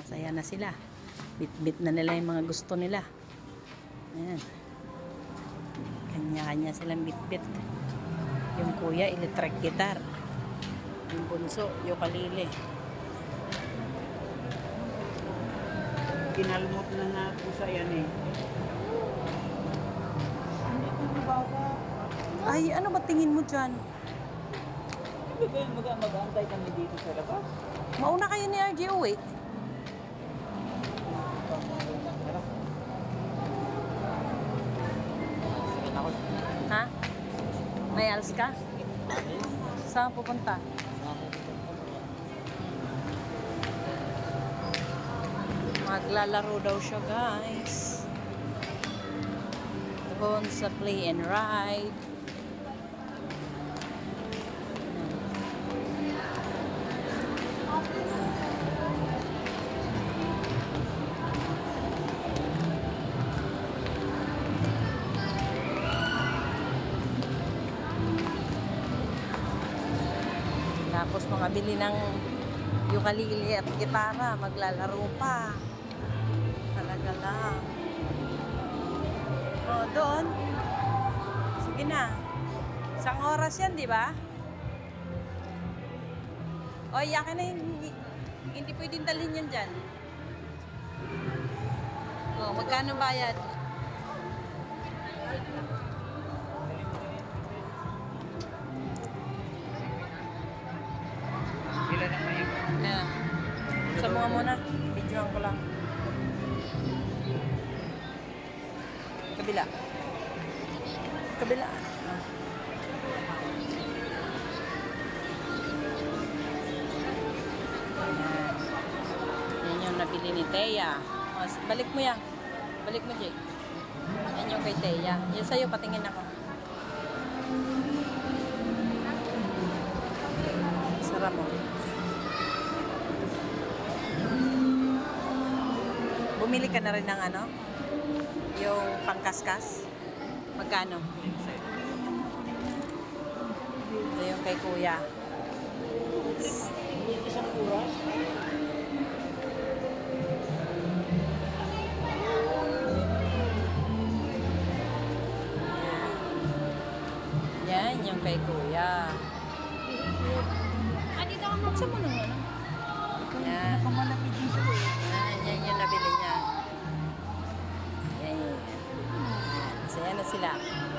Masaya na sila. Bit-bit na nila yung mga gusto nila. Ayan. Kanya-kanya silang bit-bit. Yung kuya, electric guitar. Yung bunso, ukulele. Kinalmot na nga po sa yan eh. Ay, ano ba tingin mo dyan? Hindi ba yung mag- mag-aantay kami dito sa labas? Mauna kayo ni RJ uwi. May alas ka? Saan pupunta? Maglalaro daw siya, guys. Doon sa play and ride. Tapos mga bili ng ukulele at gitara, maglalaro pa. Talaga lang. O, doon. Sige na. Isang oras yan, di ba? O, yakin na hindi, hindi pwedeng dalhin yan dyan. O, magkano bayad? Mga muna. Videoan ko lang. Kabila. Kabila. Ah. Yan yung nabili ni s- balik mo yan. Balik mo, Jake. Yan yung kay Teya. Yan sa'yo, patingin ako. Sarap mo. Bumili ka na rin ng ano? Yung pangkaskas? Magkano? Ito yung kay kuya. Isang oras? Yan, yung kay kuya. Ah, dito ka mag- mo naman. Yan. Na sila.